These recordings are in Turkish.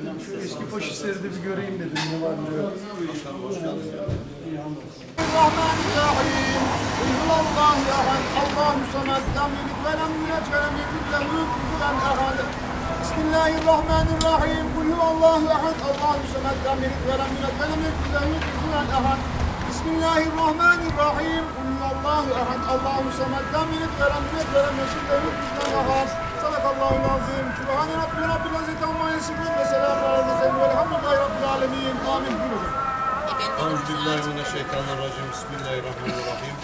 Şu eski faşistleri de bir göreyim dedim ne var ne yok. Bismillahirrahmanirrahim. Allahu ahad, Allahu samed, lem yelid ve lem yulad ve lem yekun lehu kufuven ahad. Bismillahirrahmanirrahim. Kul huvallahu ahad, Allahu samed, lem yelid ve lem yulad ve lem yekun lehu kufuven ahad. Bismillahirrahmanirrahim. Kullallahu ehad Allahu samed. Lem yelid ve lem yulad ve lem yeşil ve lem yekun lahu ehad. Sadakallahu azim. Subhane rabbil rabbil izzati amma yasifun ve selamun alel murselin velhamdülillahi rabbil alamin. Amin. Euzubillahimineşşeytanirracim. Bismillahirrahmanirrahim.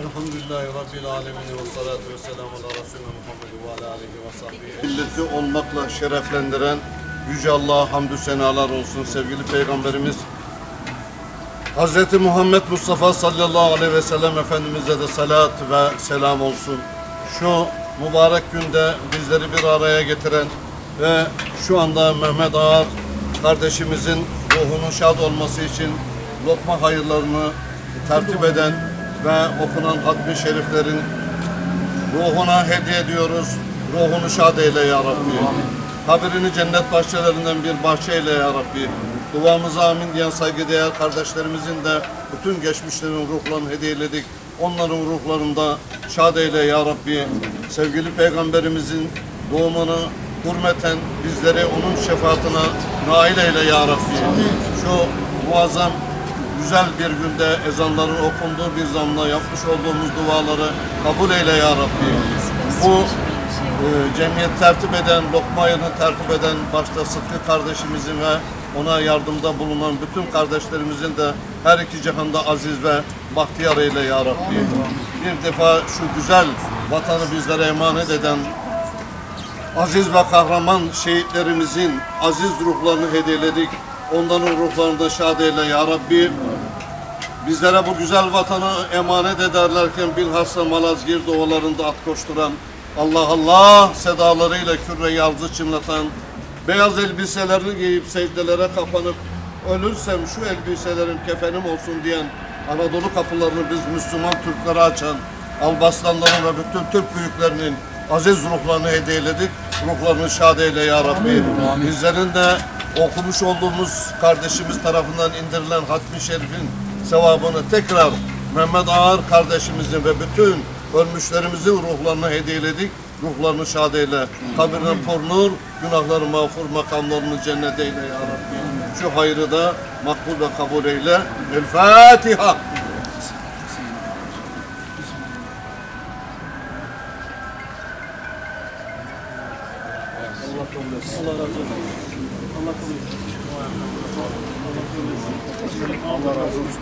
Elhamdülillahi Rabbil alemin ve salatu ve selamu ala Resulü Muhammed ve ala aleyhi ve sahbihi. Milleti olmakla şereflendiren Yüce Allah'a hamdü senalar olsun sevgili Peygamberimiz Hz. Muhammed Mustafa sallallahu aleyhi ve sellem Efendimiz'e de salat ve selam olsun. Şu mübarek günde bizleri bir araya getiren ve şu anda Mehmet Ağar kardeşimizin ruhunun şad olması için lokma hayırlarını tertip eden ve okunan hatmi şeriflerin ruhuna hediye ediyoruz. Ruhunu şad eyle ya Rabbi. Kabrini cennet bahçelerinden bir bahçe eyle ya Rabbi. Duamıza amin diyen saygıdeğer kardeşlerimizin de bütün geçmişlerin ruhlarını hediyeledik. Onların ruhlarında şad eyle ya Rabbi. Sevgili Peygamberimizin doğumunu hürmeten bizleri onun şefaatine nail eyle ya Rabbi. Şu muazzam güzel bir günde ezanların okunduğu bir zamanda yapmış olduğumuz duaları kabul eyle ya Rabbi. Bu e, cemiyet tertip eden, lokma ayını tertip eden başta Sıtkı kardeşimizin ve ona yardımda bulunan bütün kardeşlerimizin de her iki cihanda aziz ve bahtiyar eyle ya Rabbi. Bir defa şu güzel vatanı bizlere emanet eden aziz ve kahraman şehitlerimizin aziz ruhlarını hediyeledik. Onların ruhlarını da şad eyle ya Rabbi. Bizlere bu güzel vatanı emanet ederlerken bilhassa Malazgirt ovalarında at koşturan, Allah Allah sedalarıyla küre yalzı çınlatan, beyaz elbiselerini giyip secdelere kapanıp ölürsem şu elbiselerim kefenim olsun diyen Anadolu kapılarını biz Müslüman Türklere açan Albaslanların ve bütün Türk büyüklerinin aziz ruhlarını hediyeledik. Ruhlarını şad eyle ya Rabbi. Bizlerin de okumuş olduğumuz kardeşimiz tarafından indirilen hatmi şerifin sevabını tekrar Mehmet Ağar kardeşimizin ve bütün ölmüşlerimizin ruhlarını hediyeledik. Ruhlarını şad eyle. Kabirden por nur, günahları mağfur, makamlarını cennet eyle ya Rabbi. Şu hayrı da makbul ve kabul eyle. El Fatiha. Allah kabul etsin. Allah razı olsun. Allah kabul etsin. Allah razı olsun.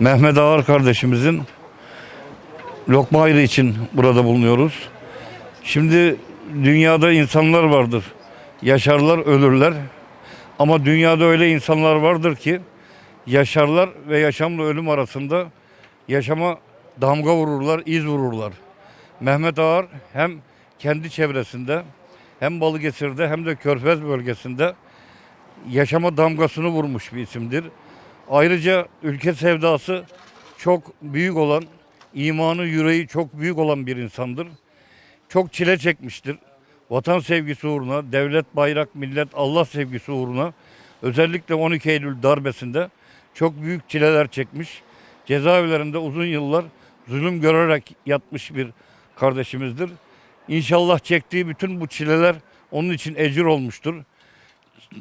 Mehmet Ağar kardeşimizin lokma ayrı için burada bulunuyoruz. Şimdi dünyada insanlar vardır. Yaşarlar, ölürler. Ama dünyada öyle insanlar vardır ki yaşarlar ve yaşamla ölüm arasında yaşama damga vururlar, iz vururlar. Mehmet Ağar hem kendi çevresinde hem Balıkesir'de hem de Körfez bölgesinde yaşama damgasını vurmuş bir isimdir. Ayrıca ülke sevdası çok büyük olan, imanı yüreği çok büyük olan bir insandır. Çok çile çekmiştir. Vatan sevgisi uğruna, devlet, bayrak, millet, Allah sevgisi uğruna özellikle 12 Eylül darbesinde çok büyük çileler çekmiş. Cezaevlerinde uzun yıllar zulüm görerek yatmış bir kardeşimizdir. İnşallah çektiği bütün bu çileler onun için ecir olmuştur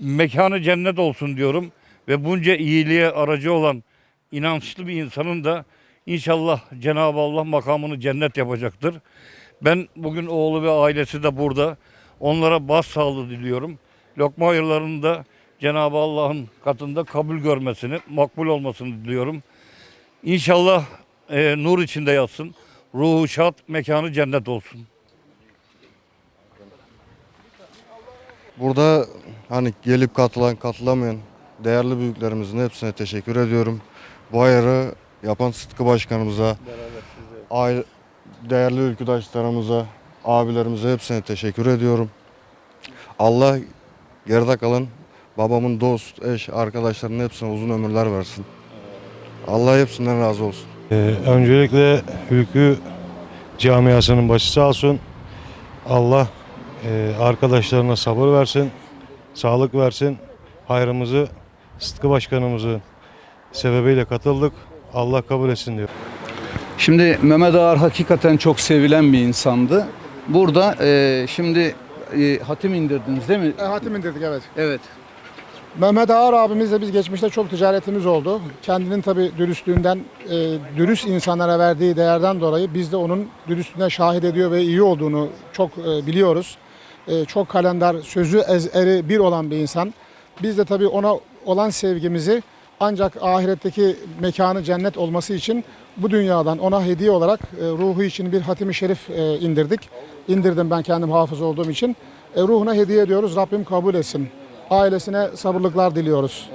mekanı cennet olsun diyorum ve bunca iyiliğe aracı olan inançlı bir insanın da inşallah Cenab-ı Allah makamını cennet yapacaktır. Ben bugün oğlu ve ailesi de burada. Onlara bas sağlığı diliyorum. Lokma hayırlarını da Cenab-ı Allah'ın katında kabul görmesini, makbul olmasını diliyorum. İnşallah e, nur içinde yatsın. Ruhu şad, mekanı cennet olsun. Burada hani gelip katılan, katılamayan değerli büyüklerimizin hepsine teşekkür ediyorum. Bu ayarı yapan Sıtkı Başkanımıza, aile, değerli ülküdaşlarımıza, abilerimize hepsine teşekkür ediyorum. Allah geride kalan babamın dost, eş, arkadaşlarının hepsine uzun ömürler versin. Allah hepsinden razı olsun. Ee, öncelikle ülkü camiasının başı sağ olsun. Allah e, arkadaşlarına sabır versin, sağlık versin. Hayrımızı Sıtkı Başkanımızın sebebiyle katıldık. Allah kabul etsin diyor. Şimdi Mehmet Ağar hakikaten çok sevilen bir insandı. Burada e, şimdi e, hatim indirdiniz değil mi? E, hatim indirdik evet. Evet. Mehmet Ağar abimizle biz geçmişte çok ticaretimiz oldu. Kendinin tabi dürüstlüğünden, e, dürüst insanlara verdiği değerden dolayı biz de onun dürüstlüğüne şahit ediyor ve iyi olduğunu çok e, biliyoruz. E, çok kalender, sözü ez, eri bir olan bir insan. Biz de tabi ona olan sevgimizi ancak ahiretteki mekanı cennet olması için bu dünyadan ona hediye olarak e, ruhu için bir hatimi şerif e, indirdik. İndirdim ben kendim hafız olduğum için. E, ruhuna hediye ediyoruz. Rabbim kabul etsin. Ailesine sabırlıklar diliyoruz.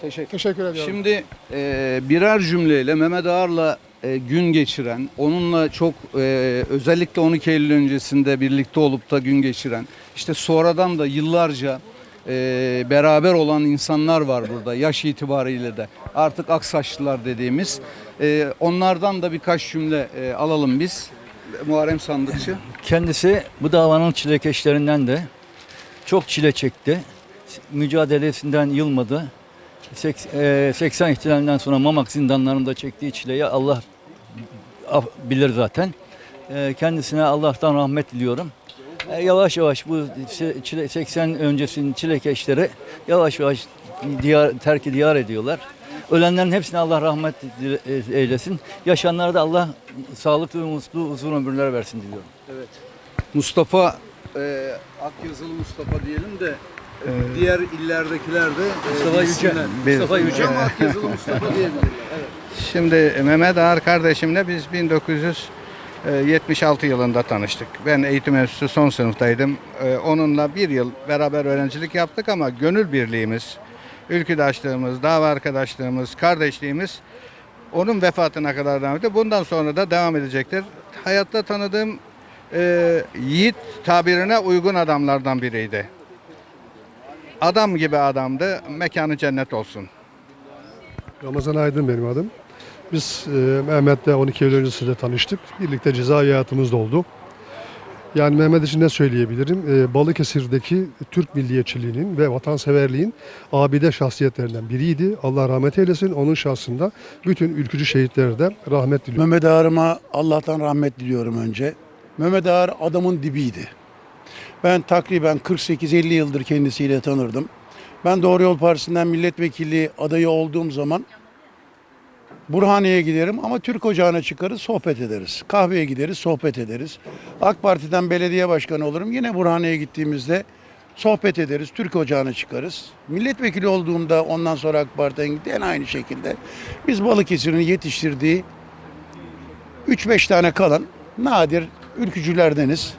Teşekkür Teşekkür ediyorum. Şimdi e, birer cümleyle Mehmet Ağar'la e, gün geçiren, onunla çok e, özellikle 12 Eylül öncesinde birlikte olup da gün geçiren, işte sonradan da yıllarca e, beraber olan insanlar var burada yaş itibariyle de. Artık aksaçlılar dediğimiz. E, onlardan da birkaç cümle e, alalım biz. Muharrem Sandıkçı. Kendisi bu davanın çilekeşlerinden de çok çile çekti. Mücadelesinden yılmadı. Seks- e, 80 ihtilalinden sonra Mamak zindanlarında çektiği çileyi Allah bilir zaten. Kendisine Allah'tan rahmet diliyorum. E, Yavaş yavaş bu se- çile- 80 öncesinin çilekeşleri yavaş yavaş diyar, terki diyar ediyorlar. Ölenlerin hepsine Allah rahmet dile- eylesin. Yaşayanlara da Allah sağlıklı ve mutlu uzun ömürler versin diliyorum. Mustafa e, Akyazılı Mustafa diyelim de e, diğer illerdekiler de e, Mustafa Yüce. bilsinler. Mustafa Yüce. Ama Akyazılı Mustafa diyebilirler. Evet. Şimdi Mehmet Ağar kardeşimle biz 1976 yılında tanıştık. Ben eğitim enstitüsü son sınıftaydım. Ee, Onunla bir yıl beraber öğrencilik yaptık ama gönül birliğimiz, ülküdaşlığımız, dava arkadaşlığımız, kardeşliğimiz onun vefatına kadar devam etti. Bundan sonra da devam edecektir. Hayatta tanıdığım e, yiğit tabirine uygun adamlardan biriydi. Adam gibi adamdı. Mekanı cennet olsun. Ramazan Aydın benim adım. Biz e, Mehmet'le 12 Eylül öncesinde tanıştık. Birlikte ceza hayatımız da oldu. Yani Mehmet için ne söyleyebilirim? E, Balıkesir'deki Türk milliyetçiliğinin ve vatanseverliğin abide şahsiyetlerinden biriydi. Allah rahmet eylesin. Onun şahsında bütün ülkücü şehitlere de rahmet diliyorum. Mehmet Ağar'ıma Allah'tan rahmet diliyorum önce. Mehmet Ağar adamın dibiydi. Ben takriben 48-50 yıldır kendisiyle tanırdım. Ben Doğru Yol Partisi'nden milletvekili adayı olduğum zaman Burhaniye'ye giderim ama Türk Ocağı'na çıkarız, sohbet ederiz. Kahveye gideriz, sohbet ederiz. AK Parti'den belediye başkanı olurum. Yine Burhaniye'ye gittiğimizde sohbet ederiz, Türk Ocağı'na çıkarız. Milletvekili olduğumda ondan sonra AK Parti'den gitti en aynı şekilde. Biz Balıkesir'in yetiştirdiği 3-5 tane kalan nadir ülkücülerdeniz.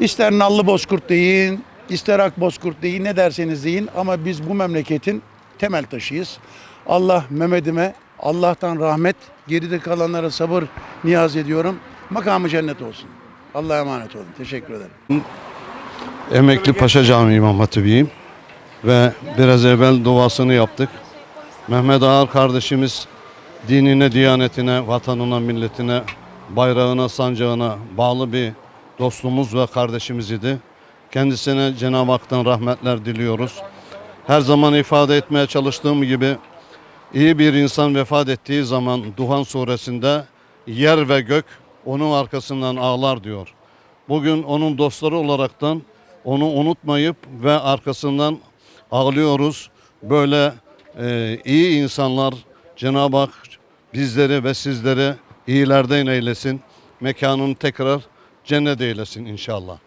İster nallı bozkurt deyin, ister ak bozkurt deyin, ne derseniz deyin ama biz bu memleketin temel taşıyız. Allah Mehmet'ime Allah'tan rahmet, geride kalanlara sabır niyaz ediyorum. Makamı cennet olsun. Allah'a emanet olun. Teşekkür ederim. Emekli Paşa Camii İmam Hatibiyim ve biraz evvel duasını yaptık. Mehmet Ağar kardeşimiz dinine, diyanetine, vatanına, milletine, bayrağına, sancağına bağlı bir dostumuz ve kardeşimiz idi. Kendisine Cenab-ı Hak'tan rahmetler diliyoruz. Her zaman ifade etmeye çalıştığım gibi iyi bir insan vefat ettiği zaman Duhan suresinde yer ve gök onun arkasından ağlar diyor. Bugün onun dostları olaraktan onu unutmayıp ve arkasından ağlıyoruz. Böyle e, iyi insanlar Cenab-ı Hak bizleri ve sizleri iyilerden eylesin. Mekanını tekrar cennet eylesin inşallah.